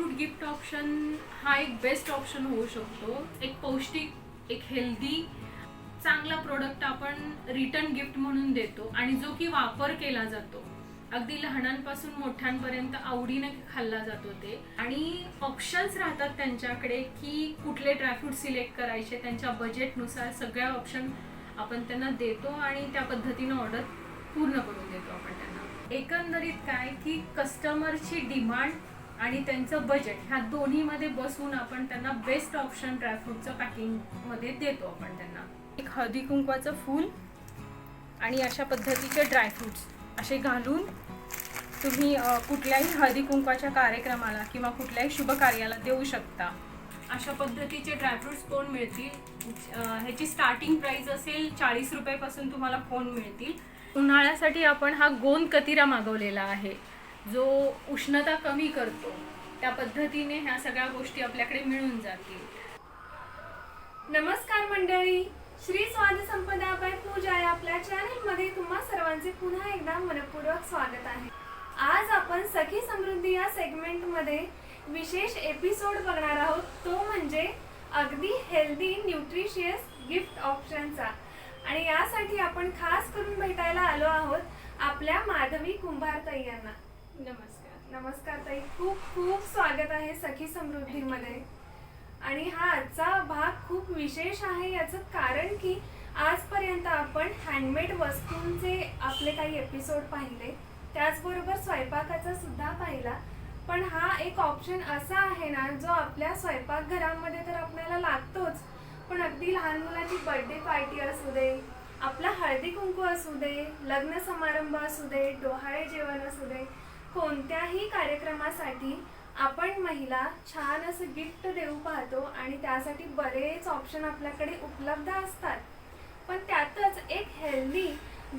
Fruit gift option हा एक best option होऊ शकतो. एक पौष्टिक एक हेल्दी चांगला प्रोडक्ट आपण रिटर्न गिफ्ट म्हणून देतो आणि जो की वापर केला जातो. अगदी लहानांपासून मोठ्यांपर्यंत आवडीने खाल्ला जातो ते. आणि ऑप्शन्स राहतात त्यांच्याकडे की कुठले ड्रायफ्रूट सिलेक्ट करायचे त्यांच्या बजेटनुसार सगळ्या ऑप्शन आपण त्यांना देतो आणि त्या पद्धतीनं ऑर्डर पूर्ण करून देतो आपण त्यांना. एकंदरीत काय की कस्टमरची डिमांड आणि त्यांचं बजेट ह्या दोन्हीमध्ये बसून आपण त्यांना बेस्ट ऑप्शन ड्रायफ्रूटचं पॅकिंगमध्ये देतो आपण त्यांना. एक हळदी कुंकवाचं फूल आणि अशा पद्धतीचे ड्रायफ्रूट्स असे घालून तुम्ही कुठल्याही हळदी कुंकवाच्या कार्यक्रमाला किंवा कुठल्याही शुभ कार्याला देऊ शकता. अशा पद्धतीचे ड्रायफ्रुट्स कोण मिळतील? ह्याची स्टार्टिंग प्राईस असेल चाळीस रुपयापासून तुम्हाला कोण मिळतील. उन्हाळ्यासाठी आपण हा गोंद कतिरा मागवलेला आहे. जो उष्णता कमी करतो त्या पद्धतीने ह्या सगळ्या गोष्टी आपल्याकडे मिळून जातील. नमस्कार मंडळी. श्री स्वाद संपदा बाय पूजा या आपल्या चॅनलमध्ये तुम्हा सर्वांचे पुन्हा एकदा मनपूर्वक स्वागत आहे. आज आपण सखी समृद्धी या सेगमेंटमध्ये विशेष एपिसोड बघणार आहोत. तो म्हणजे अगदी हेल्दी न्यूट्रिशियस गिफ्ट ऑप्शनचा आणि यासाठी आपण खास करून भेटायला आलो आहोत आपल्या माधवी कुंभारताई यांना नमस्कार. नमस्कार ताई. खूप खूप स्वागत आहे सखी समृद्धीमध्ये. आणि हा आजचा भाग खूप विशेष आहे याचं कारण की आजपर्यंत आपण हँडमेड वस्तूंचे आपले काही एपिसोड पाहिले. त्याचबरोबर स्वयंपाकाचा सुद्धा पाहिला. पण हा एक ऑप्शन असा आहे ना जो आपल्या स्वयंपाकघरामध्ये तर आपल्याला लागतोच. पण अगदी लहान मुलाची बर्थडे पार्टी असू दे आपला हळदी कुंकू असू दे लग्न समारंभ असू दे डोहाळे जेवण असू दे कोणत्याही कार्यक्रमासाठी आपण महिला छान असं गिफ्ट देऊ पाहतो आणि त्यासाठी बरेच ऑप्शन आपल्याकडे उपलब्ध असतात. पण त्यातच एक हेल्दी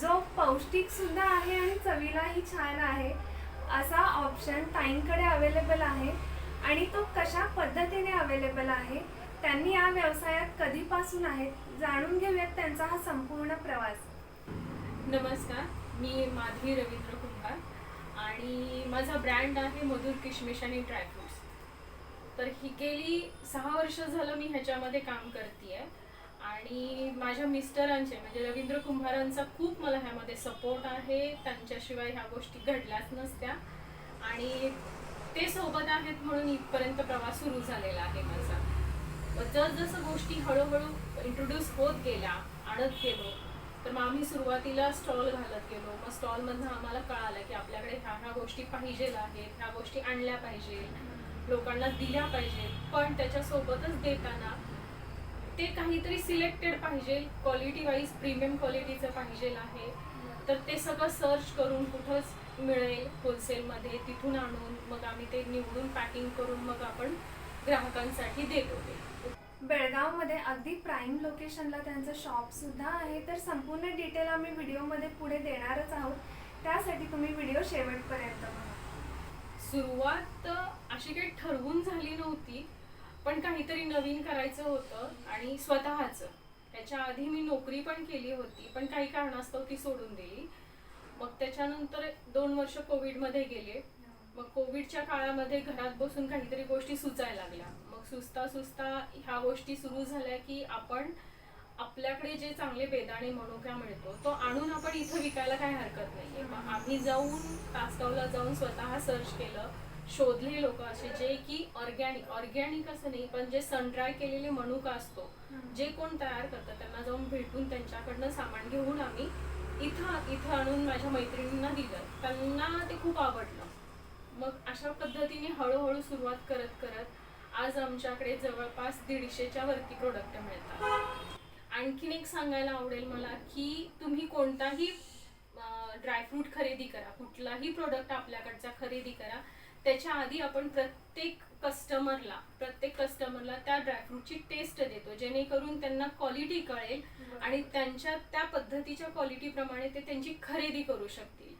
जो पौष्टिक सुद्धा आहे आणि चवीलाही छान आहे असा ऑप्शन ताईंकडे अवेलेबल आहे आणि तो कशा पद्धतीने अवेलेबल आहे त्यांनी या व्यवसायात कधीपासून आहेत जाणून घेऊयात त्यांचा हा संपूर्ण प्रवास. नमस्कार मी माधवी रवींद्र कुमार आणि माझा ब्रँड आहे मधुर किशमिश आणि ड्रायफ्रुट्स तर ही गेली सहा वर्ष झालं मी ह्याच्यामध्ये काम करते आणि माझ्या मिस्टरांचे म्हणजे रवींद्र कुंभारांचा खूप मला ह्यामध्ये सपोर्ट आहे. त्यांच्याशिवाय ह्या गोष्टी घडल्याच नसत्या. आणि ते सोबत आहेत म्हणून इथपर्यंत प्रवास सुरू झालेला आहे माझा. जसजसं गोष्टी हळूहळू इंट्रोड्यूस होत गेल्या आणत गेलो तर मग आम्ही सुरुवातीला स्टॉल घालत गेलो. मग स्टॉलमधनं आम्हाला कळालं की आपल्याकडे ह्या ह्या गोष्टी पाहिजे आहेत ह्या गोष्टी आणल्या पाहिजे लोकांना दिल्या पाहिजे पण त्याच्यासोबतच देताना ते काहीतरी सिलेक्टेड पाहिजे क्वालिटी वाईज प्रीमियम क्वालिटीचं पाहिजे आहे. तर ते सगळं सर्च करून कुठंच मिळेल होलसेलमध्ये तिथून आणून मग आम्ही ते निवडून पॅकिंग करून मग आपण ग्राहकांसाठी देतो ते. बेळगावमध्ये अगदी प्राईम लोकेशनला त्यांचं शॉप सुद्धा आहे. तर संपूर्ण डिटेल आम्ही व्हिडिओमध्ये पुढे देणारच आहोत. त्यासाठी तुम्ही व्हिडिओ शेवटपर्यंत बघा. सुरुवात अशी काही ठरवून झाली नव्हती पण काहीतरी नवीन करायचं होतं आणि स्वतःचं. त्याच्या आधी मी नोकरी पण केली होती पण काही कारणास्तव ती सोडून दिली. मग त्याच्यानंतर दोन वर्ष कोविडमध्ये गेले. मग कोविडच्या काळामध्ये घरात बसून काहीतरी गोष्टी सुचायला लागल्या. सुस्ता सुस्ता ह्या गोष्टी सुरू झाल्या की आपण आपल्याकडे जे चांगले बेदाणे मनुका मिळतो तो आणून आपण इथं विकायला काही हरकत नाहीये. मग आम्ही जाऊन तासगावला जाऊन स्वतः सर्च केलं शोधले लोक असे जे की ऑर्गॅनिक ऑर्गॅनिक असं नाही पण जे सनड्राय केलेले मनुका असतो जे कोण तयार करतात त्यांना जाऊन भेटून त्यांच्याकडनं सामान घेऊन आम्ही इथं इथं आणून माझ्या मैत्रिणींना दिलं. त्यांना ते खूप आवडलं. मग अशा पद्धतीने हळूहळू सुरुवात करत करत आज आमच्याकडे जवळपास दीडशेच्या वरती प्रोडक्ट मिळतात. आणखीन एक सांगायला आवडेल मला की तुम्ही कोणताही ड्रायफ्रूट खरेदी करा. कुठलाही प्रोडक्ट आपल्याकडचा खरेदी करा. त्याच्या आधी आपण प्रत्येक कस्टमरला प्रत्येक कस्टमरला त्या ड्रायफ्रूटची टेस्ट देतो. जेणेकरून त्यांना क्वालिटी कळेल आणि त्यांच्या त्या पद्धतीच्या क्वालिटीप्रमाणे ते त्यांची खरेदी करू शकतील.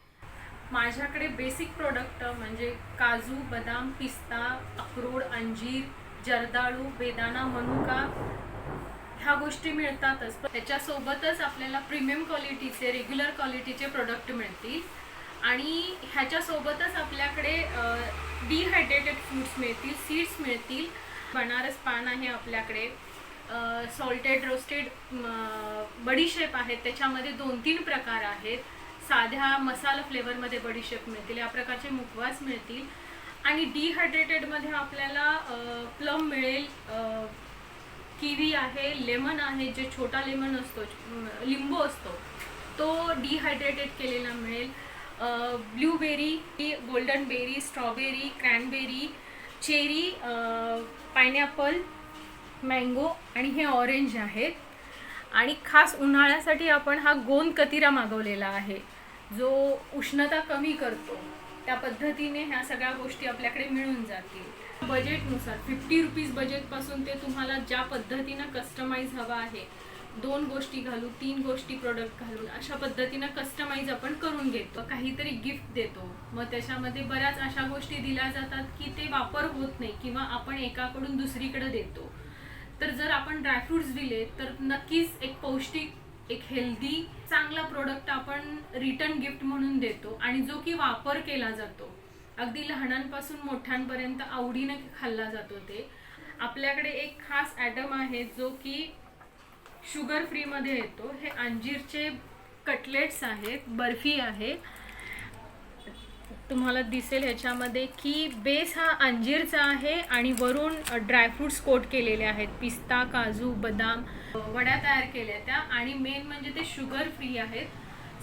माझ्याकडे बेसिक प्रोडक्ट म्हणजे काजू बदाम पिस्ता अक्रोड अंजीर जर्दाळू बेदाणा मनुका ह्या गोष्टी मिळतातच. त्याच्यासोबतच आपल्याला प्रीमियम क्वालिटीचे रेग्युलर क्वालिटीचे प्रोडक्ट मिळतील. आणि ह्याच्यासोबतच आपल्याकडे डिहायड्रेटेड फ्रूट्स मिळतील सीड्स मिळतील. बनारस पान आहे आपल्याकडे. सॉल्टेड रोस्टेड बडीशेप आहेत. त्याच्यामध्ये दोन तीन प्रकार आहेत. साध्या मसाला फ्लेवरमध्ये बडीशेप मिळतील या प्रकारचे मुखवास मिळतील. आणि डिहायड्रेटेडमध्ये आपल्याला प्लम मिळेल किवी आहे लेमन आहे जे छोटा लेमन असतो लिंबू असतो तो डिहायड्रेटेड केलेला मिळेल. Blueberry golden berry strawberry cranberry cherry pineapple mango आणि हे ऑरेंज आहेत. आणि खास उन्हाळ्यासाठी आपण हा गोंद कतिरा मागवलेला आहे जो उष्णता कमी करतो. त्या पद्धतीने ह्या सगळ्या गोष्टी आपल्याकडे मिळून जातील. बजेटनुसार फिफ्टी रुपीज बजेटपासून ते तुम्हाला ज्या पद्धतीनं कस्टमाइज हवा आहे दोन गोष्टी घालू तीन गोष्टी प्रोडक्ट घालून अशा पद्धतीनं कस्टमाइज आपण करून घेतो. काहीतरी गिफ्ट देतो. मग त्याच्यामध्ये बऱ्याच अशा गोष्टी दिल्या जातात की ते वापर होत नाही किंवा आपण एकाकडून दुसरीकडे देतो. तर जर आपण ड्रायफ्रुट्स दिले तर नक्कीच एक पौष्टिक एक हेल्दी चांगला प्रोडक्ट आपण रिटर्न गिफ्ट म्हणून देतो आणि जो की वापर केला जातो. अगदी लहानांपासून मोठ्यांपर्यंत आवडीने खाल्ला जातो ते. आपल्याकडे एक खास ॲटम आहे जो की शुगर फ्रीमध्ये येतो. हे अंजीरचे कटलेट्स आहेत बर्फी आहे. तुम्हाला दिसेल ह्याच्यामध्ये की बेस हा अंजीरचा आहे आणि वरून ड्रायफ्रुट्स कोट केलेले आहेत. पिस्ता काजू बदाम वड्या तयार केल्या त्या आणि मेन म्हणजे ते शुगर फ्री आहेत.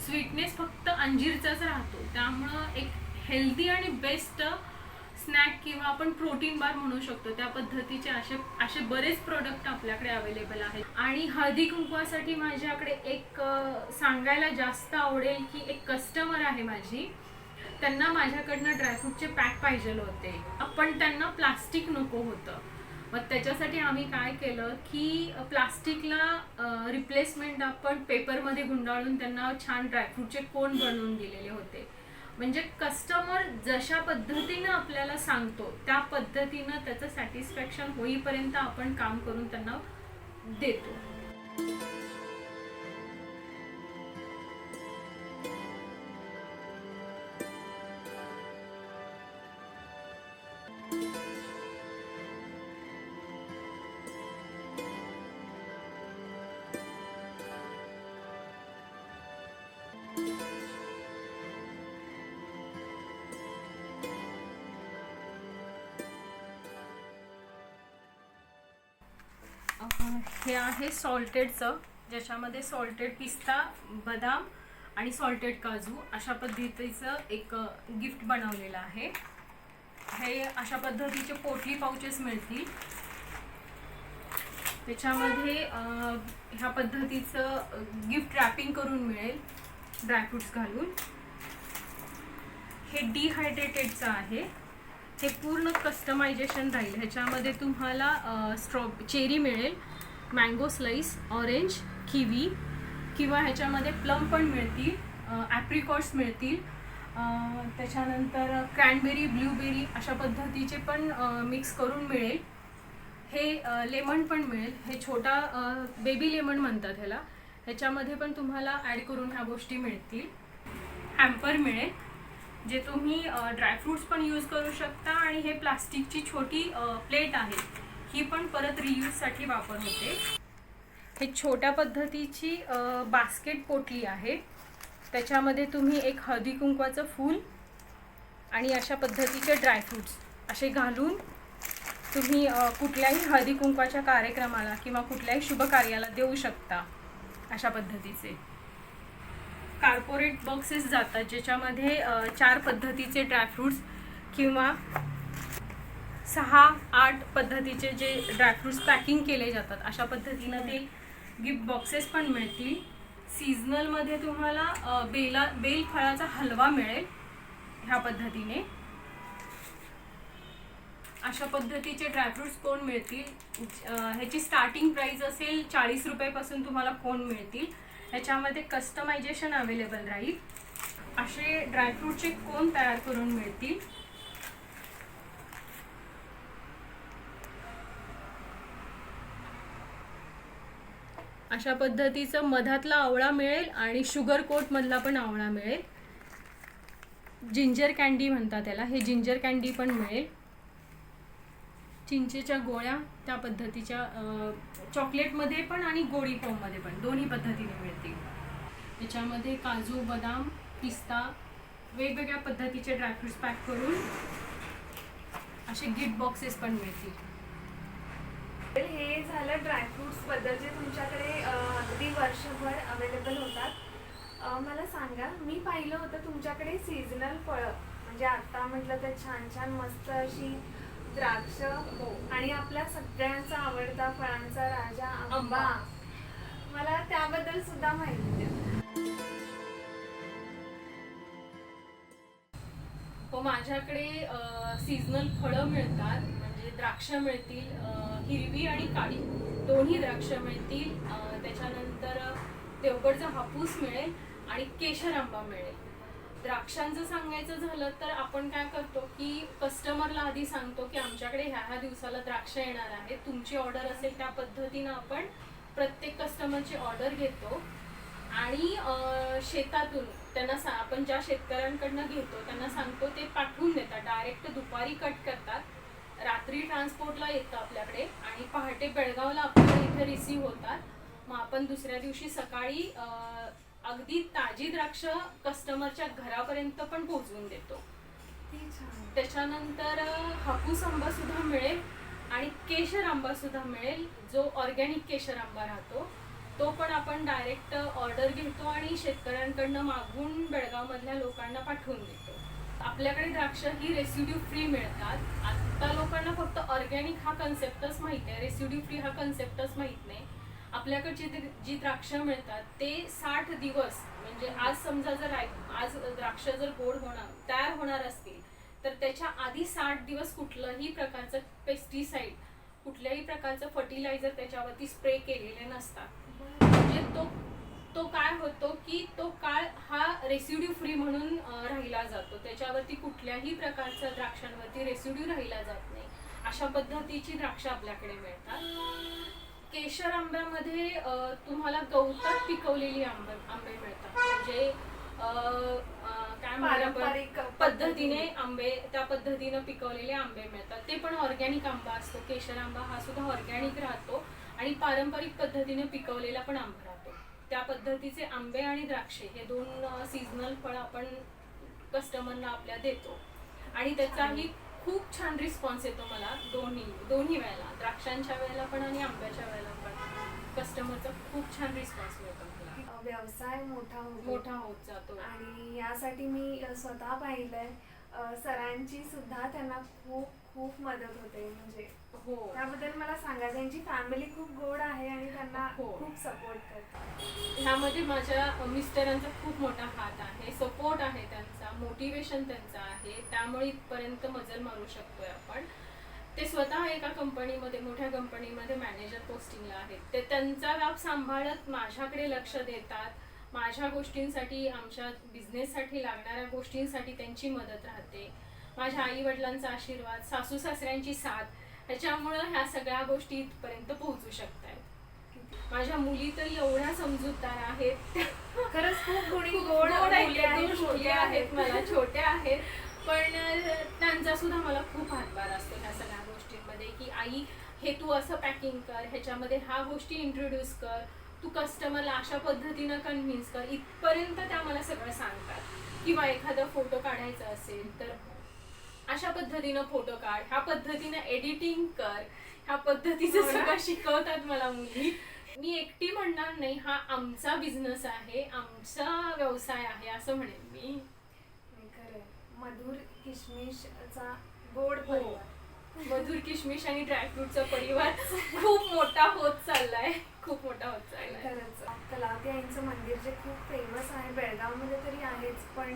स्वीटनेस फक्त अंजीरचाच राहतो. त्यामुळं एक हेल्दी आणि बेस्ट स्नॅक किंवा आपण प्रोटीन बार म्हणू शकतो. त्या पद्धतीचे असे असे बरेच प्रोडक्ट आपल्याकडे अवेलेबल आहेत. आणि हळदी कुंकवासाठी माझ्याकडे एक सांगायला जास्त आवडेल की एक कस्टमर आहे माझी. त्यांना माझ्याकडनं ड्रायफ्रूटचे पॅक पाहिजे होते. पण त्यांना प्लास्टिक नको होतं. मग त्याच्यासाठी आम्ही काय केलं की प्लास्टिकला रिप्लेसमेंट आपण पेपरमध्ये गुंडाळून त्यांना छान ड्रायफ्रूटचे कोण बनवून दिलेले होते. म्हणजे कस्टमर जशा पद्धतीनं आपल्याला सांगतो त्या पद्धतीनं त्याचं सॅटिस्फॅक्शन होईपर्यंत आपण काम करून त्यांना देतो. हे आहे सॉल्टेडचं ज्याच्यामध्ये सॉल्टेड पिस्ता बदाम आणि सॉल्टेड काजू अशा पद्धतीचं एक गिफ्ट बनवलेलं आहे. हे अशा पद्धतीचे पोटली पाउचेस मिळतील. त्याच्यामध्ये ह्या पद्धतीचं गिफ्ट रॅपिंग करून मिळेल ड्रायफ्रुट्स घालून. हे डिहायड्रेटेडचं आहे. हे पूर्ण कस्टमायझेशन राहील. ह्याच्यामध्ये तुम्हाला स्ट्रॉ चेरी मिळेल मँगो स्लाईस ऑरेंज किवी किंवा ह्याच्यामध्ये प्लम पण मिळतील ॲप्रिकॉट्स मिळतील. त्याच्यानंतर क्रॅनबेरी ब्ल्यूबेरी अशा पद्धतीचे पण मिक्स करून मिळेल. हे लेमन पण मिळेल. हे छोटा बेबी लेमन म्हणतात ह्याला. ह्याच्यामध्ये पण तुम्हाला ॲड करून ह्या गोष्टी मिळतील. हॅम्पर मिळेल. जे तुम्ही ड्रायफ्रूट्स पण यूज करू शकता आणि हे प्लास्टिकची छोटी प्लेट आहे ही पण परत रियूजसाठी वापर होते. हे छोट्या पद्धतीची बास्केट पोटली आहे. त्याच्यामध्ये तुम्ही एक हळदी कुंकवाचं फूल आणि अशा पद्धतीचे ड्रायफ्रूट्स असे घालून तुम्ही कुठल्याही हळदी कुंकवाच्या कार्यक्रमाला किंवा कुठल्याही शुभ कार्याला देऊ शकता अशा पद्धतीचे. कार्पोरेट बॉक्सेस जातात ज्याच्यामध्ये चार पद्धतीचे ड्रायफ्रुट्स किंवा सहा आठ पद्धतीचे जे ड्रायफ्रुट्स पॅकिंग केले जातात अशा पद्धतीनं ते गिफ्ट बॉक्सेस पण मिळतील. सीझनलमध्ये तुम्हाला बेला बेल फळाचा हलवा मिळेल ह्या पद्धतीने. अशा पद्धतीचे ड्रायफ्रुट्स कोण मिळतील? ह्याची स्टार्टिंग प्राईस असेल चाळीस रुपयापासून तुम्हाला कोण मिळतील? ह्याच्यामध्ये कस्टमायझेशन अवेलेबल राहील. असे ड्रायफ्रूटचे कोण तयार करून मिळतील? अशा पद्धतीचं मधातला आवळा मिळेल आणि शुगर कोट मधला पण आवळा मिळेल. जिंजर कँडी म्हणतात त्याला. हे जिंजर कँडी पण मिळेल. चिंचेच्या गोळ्या त्या पद्धतीच्या चॉकलेटमध्ये पण आणि गोडी फॉर्ममध्ये पण. दोन्ही पद्धतीने मिळतील. त्याच्यामध्ये काजू बदाम पिस्ता वेगवेगळ्या पद्धतीचे ड्रायफ्रुट्स पॅक करून असे गिफ्ट बॉक्सेस पण मिळतील. तर हे झालं ड्रायफ्रुट्सबद्दल जे तुमच्याकडे अगदी वर्षभर अवेलेबल होतात. मला सांगा मी पाहिलं होतं तुमच्याकडे सीझनल फळं. म्हणजे आता म्हटलं तर छान छान मस्त अशी द्राक्ष हो. आणि आपल्या सगळ्यांचा आवडता फळांचा राजा आंबा. मला त्याबद्दल सुद्धा माहिती द्या. हो माझ्याकडे सीझनल फळं मिळतात. म्हणजे द्राक्ष मिळतील हिरवी आणि काळी. दोन्ही द्राक्ष मिळतील. त्याच्यानंतर देवगडचा हापूस मिळेल आणि केशर आंबा मिळेल. द्राक्षांचं सांगायचं झालं तर आपण काय करतो की कस्टमरला आधी सांगतो की आमच्याकडे ह्या ह्या दिवसाला द्राक्ष येणार आहे. तुमची ऑर्डर असेल त्या पद्धतीनं आपण प्रत्येक कस्टमरची ऑर्डर घेतो. आणि शेतातून त्यांना सा आपण ज्या शेतकऱ्यांकडनं घेतो त्यांना सांगतो ते पाठवून देतात. डायरेक्ट दुपारी कट करतात. रात्री ट्रान्सपोर्टला येतं आपल्याकडे आणि पहाटे बेळगावला आपल्याला इथे रिसीव होतात. मग आपण दुसऱ्या दिवशी सकाळी अगदी ताजी द्राक्ष कस्टमरच्या घरापर्यंत पण पोहोचवून देतो. त्याच्यानंतर हापूस आंबा सुद्धा मिळेल आणि केशर आंबा सुद्धा मिळेल. जो ऑर्गॅनिक केशर आंबा राहतो तो पण आपण डायरेक्ट ऑर्डर घेतो आणि शेतकऱ्यांकडनं मागवून बेळगावमधल्या लोकांना पाठवून देतो. आपल्याकडे द्राक्ष ही रेसिड्यू फ्री मिळतात. आता लोकांना फक्त ऑर्गॅनिक हा कन्सेप्टच माहिती आहे. रेसिड्यू फ्री हा कन्सेप्टच माहीत नाही. आपल्याकडचे जी- द्राक्ष मिळतात ते साठ दिवस म्हणजे आज समजा जर आज द्राक्ष जर गोड होणार तयार होणार असतील तर त्याच्या आधी साठ दिवस कुठलंही प्रकारचं पेस्टिसाइड कुठल्याही प्रकारचं फर्टिलायझर त्याच्यावरती स्प्रे केलेले नसतात. म्हणजे तो तो काय होतो की तो काळ हा रेसिड्यू फ्री म्हणून राहिला जातो. त्याच्यावरती कुठल्याही प्रकारचा द्राक्षांवरती रेसिड्यू राहिला जात नाही. अशा पद्धतीची द्राक्ष आपल्याकडे मिळतात. केशर आंब्यामध्ये तुम्हाला गवतात पिकवलेली आंबे आंबे मिळतात. म्हणजे काय? पारंपरिक पद्धतीने आंबे त्या पद्धतीनं पिकवलेले आंबे मिळतात. ते पण ऑर्गॅनिक आंबा असतो. केशर आंबा हा सुद्धा ऑर्गॅनिक राहतो आणि पारंपरिक पद्धतीने पिकवलेला पण आंबा राहतो. त्या पद्धतीचे आंबे आणि द्राक्षे हे दोन सीझनल फळ आपण कस्टमरना आपल्या देतो. आणि त्याचाही खूप छान रिस्पॉन्स येतो मला दोन्ही दोन्ही वेळेला. द्राक्षांच्या वेळेला पण आणि आंब्याच्या वेळेला पण. कस्टमरचा खूप छान रिस्पॉन्स मिळतो मला. व्यवसाय मोठा होतो. मोठा होत जातो. आणि यासाठी मी स्वतः पाहिलंय. सरांची सुद्धा त्यांना खूप खूप मदत होते. म्हणजे हो. त्याबद्दल मला सांगा त्यांची फॅमिली खूप गोड आहे आणि त्यांना हो. खूप सपोर्ट करतात. ह्यामध्ये माझ्या मिस्टरांचा खूप मोठा हात आहे. सपोर्ट आहे त्यांचा मोटिवेशन त्यांचं आहे. त्यामुळे इथपर्यंत मजल मारू शकतोय आपण. ते स्वतः एका कंपनीमध्ये मोठ्या कंपनीमध्ये मॅनेजर पोस्टिंगला आहेत. ते त्यांचा व्याप सांभाळत माझ्याकडे लक्ष देतात. माझ्या गोष्टींसाठी आमच्या बिझनेससाठी लागणाऱ्या गोष्टींसाठी त्यांची मदत राहते. माझ्या आई वडिलांचा आशीर्वाद सासू सासऱ्यांची साथ ह्याच्यामुळं ह्या सगळ्या गोष्टी इथपर्यंत पोहोचू शकत आहेत माझ्या मुली तर एवढ्या समजूतदार आहेत. खरंच खूप गुणी खूप गोड गोड आहेत. मुली आहेत, छोट्या आहेत. पण त्यांचा सुद्धा मला खूप हातभार असतो ह्या सगळ्या गोष्टींमध्ये की आई हे तू असं पॅकिंग कर ह्याच्यामध्ये ह्या गोष्टी इंट्रोड्यूस कर. तू कस्टमरला अशा पद्धतीनं कन्व्हिन्स कर. इथपर्यंत त्या मला सगळं सांगतात. किंवा एखादा फोटो काढायचा असेल तर अशा पद्धतीनं फोटो काढ. ह्या पद्धतीनं एडिटिंग कर. ह्या पद्धतीचं हो? सगळं शिकवतात मला मुली. मी एकटी म्हणणार नाही. हा आमचा बिझनेस आहे. आमचा व्यवसाय आहे असं म्हणेन मी. खरंय. मधुर किशमिशचा गोड हो. परिवार. मधुर किशमिश आणि ड्रायफ्रूटचा परिवार खूप मोठा होत चाललाय. खूप मोठा होत चाललाय. खरंच. आईंचं मंदिर जे खूप फेमस आहे बेळगावमध्ये तरी आहेच पण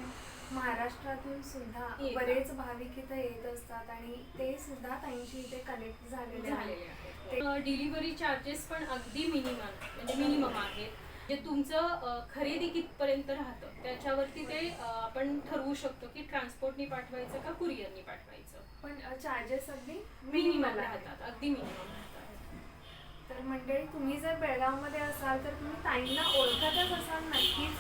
महाराष्ट्रातून सुद्धा येतात. बरेच भाविक इथे येत असतात आणि ते सुद्धा ताईंशी इथे कनेक्ट झालेले झालेले आहेत. डिलिव्हरी चार्जेस पण अगदी मिनिमम म्हणजे मिनिमम आहेत. जे तुमचं खरेदी कितपर्यंत राहतं त्याच्यावरती ते आपण ठरवू शकतो की ट्रान्सपोर्टनी पाठवायचं का कुरिअरनी पाठवायचं. पण चार्जेस अगदी मिनिमम. राहतात. अगदी मिनिमम राहतात. तर मंडळी तुम्ही जर बेळगावमध्ये असाल तर तुम्ही ताईंना ओळखतच असाल नक्कीच.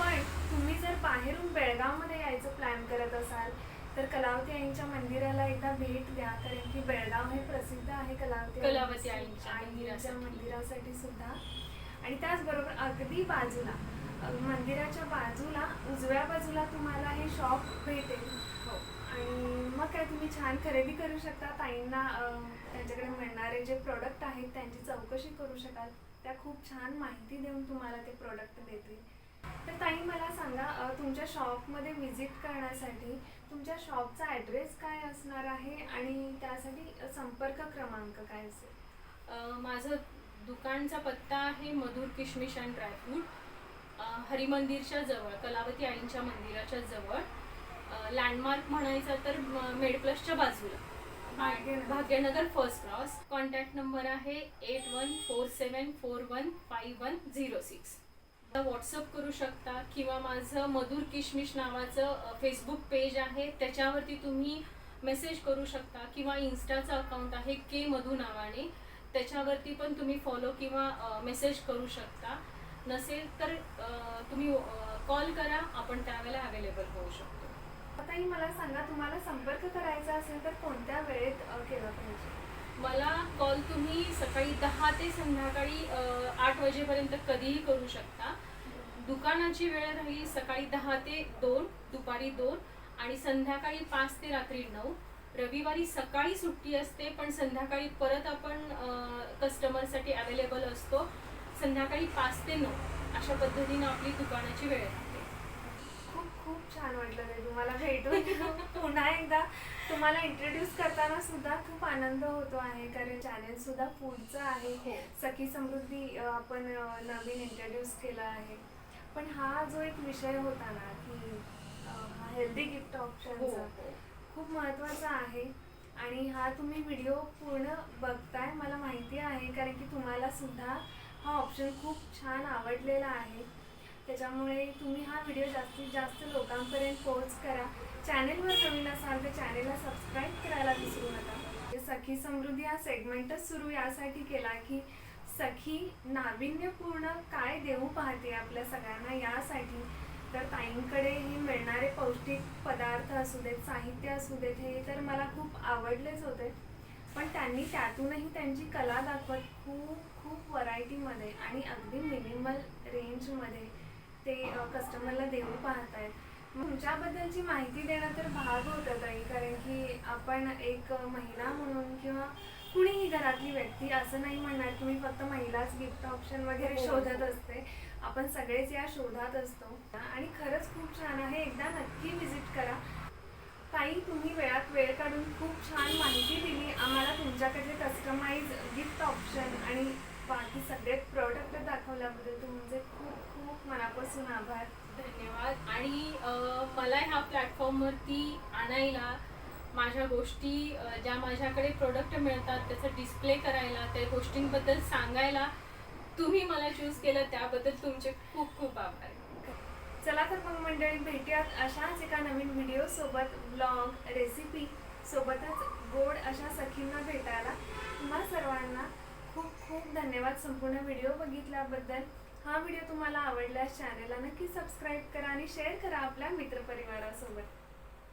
पण तुम्ही जर बाहेरून बेळगावमध्ये यायचं प्लॅन करत असाल तर कलावती आईंच्या मंदिराला एकदा भेट द्या. कारण की बेळगाव हे प्रसिद्ध आहे कलावती कलावती आईंच्या. मंदिरासाठी सुद्धा. आणि त्याचबरोबर अगदी बाजूला मंदिराच्या बाजूला उजव्या बाजूला तुम्हाला हे शॉप भेटेल. हो. आणि मग काय तुम्ही छान खरेदी करू शकता. ताईंना त्यांच्याकडे मिळणारे जे प्रोडक्ट आहेत त्यांची चौकशी करू शकाल. त्या खूप छान माहिती देऊन तुम्हाला ते प्रोडक्ट देतील. तर ताई मला सांगा तुमच्या शॉपमध्ये व्हिजिट करण्यासाठी तुमच्या शॉपचा ॲड्रेस काय असणार आहे? आणि त्यासाठी संपर्क क्रमांक काय असेल? माझं दुकानचा पत्ता आहे मधुर किशमिश अँड ड्रायफ्रूट हरिमंदिरच्या जवळ कलावती आईंच्या मंदिराच्या जवळ. लँडमार्क म्हणायचा तर मेड प्लसच्या बाजूला. Bhagyanagar. Bhagyanagar first cross contact number आहे eight one four seven four one five one zero six WhatsApp करू शकता किंवा माझं मधुर किशमिश नावाचं फेसबुक पेज आहे. त्याच्यावरती तुम्ही मेसेज करू शकता किंवा इन्स्टाचं अकाउंट आहे के मधू नावाने. त्याच्यावरती पण तुम्ही फॉलो किंवा मेसेज करू शकता. नसेल तर तुम्ही कॉल करा आपण त्यावेळेला अवेलेबल होऊ शकतो. ताई मला सांगा तुम्हाला संपर्क करायचा असेल तर कोणत्या वेळेत केला पाहिजे? मला कॉल तुम्ही सकाळी दहा ते संध्याकाळी आठ वाजेपर्यंत कधीही करू शकता. दुकानाची वेळ राहील सकाळी दहा ते दोन दुपारी दोन आणि संध्याकाळी पाच ते रात्री नऊ. रविवारी सकाळी सुट्टी असते पण संध्याकाळी परत आपण कस्टमरसाठी अवेलेबल असतो. संध्याकाळी पाच ते नऊ अशा पद्धतीनं आपली दुकानाची वेळ राहते. खूप खूप छान वाटलं ते तुम्हाला भेटून. पुन्हा एकदा तुम्हाला इंट्रोड्यूस करताना सुद्धा खूप आनंद होतो आहे कारण चॅनेल सुद्धा पुढचं आहे. हो. सखी समृद्धी आपण नवीन इंट्रोड्यूस केला आहे. पण हा जो एक विषय होता ना की हा हेल्दी गिफ्ट ऑप्शनचा हो. खूप महत्त्वाचा आहे. आणि हा तुम्ही व्हिडिओ पूर्ण बघताय मला माहिती आहे कारण की तुम्हाला सुद्धा हा ऑप्शन खूप छान आवडलेला आहे. त्याच्यामुळे तुम्ही हा व्हिडिओ जास्तीत जास्त लोकांपर्यंत पोहोच करा. चॅनेलवर नवीन असाल तर चॅनेलला सबस्क्राईब करायला विसरू नका. म्हणजे सखी समृद्धी हा सेगमेंटच सुरू यासाठी केला की सखी नाविन्यपूर्ण काय देऊ पाहते आपल्या सगळ्यांना यासाठी. तर ताईंकडे हे मिळणारे पौष्टिक पदार्थ असू देत साहित्य असू देत हे तर मला खूप आवडलेच होते. पण त्यांनी त्यातूनही त्यांची कला दाखवत खूप खूप व्हरायटीमध्ये आणि अगदी मिनिमल रेंजमध्ये ते कस्टमरला देऊ पाहत आहेत तुमच्याबद्दलची माहिती देणं तर भाग होतं ताई कारण की आपण एक महिला म्हणून किंवा कुणीही घरातली व्यक्ती असं नाही म्हणणार की मी फक्त महिलाच गिफ्ट ऑप्शन वगैरे हो. शोधत असते. आपण सगळेच या शोधात असतो. आणि खरंच खूप छान आहे. एकदा नक्की विजिट करा. ताई तुम्ही वेळात वेळ काढून खूप छान माहिती दिली. आम्हाला तुमच्याकडे कस्टमाइज गिफ्ट ऑप्शन आणि बाकी सगळे प्रोडक्ट दाखवल्याबद्दल तुमचे खूप खूप मनापासून आभार. धन्यवाद. आणि मला ह्या प्लॅटफॉर्मवरती आणायला माझ्या गोष्टी ज्या माझ्याकडे प्रोडक्ट मिळतात त्याचं डिस्प्ले करायला त्या गोष्टींबद्दल सांगायला तुम्ही मला चूज केलं त्याबद्दल तुमचे खूप खूप आभार. चला तर मग मंडळी भेटूयात अशाच एका नवीन व्हिडिओ सोबत ब्लॉग रेसिपी सोबतच. गोड अशा सखींना भेटायला तुम्हा सर्वांना खूप खूप धन्यवाद. संपूर्ण व्हिडिओ बघितल्याबद्दल. हा व्हिडिओ तुम्हाला आवडल्यास चॅनलला नक्की सबस्क्राईब करा आणि शेअर करा आपल्या मित्रपरिवारासोबत.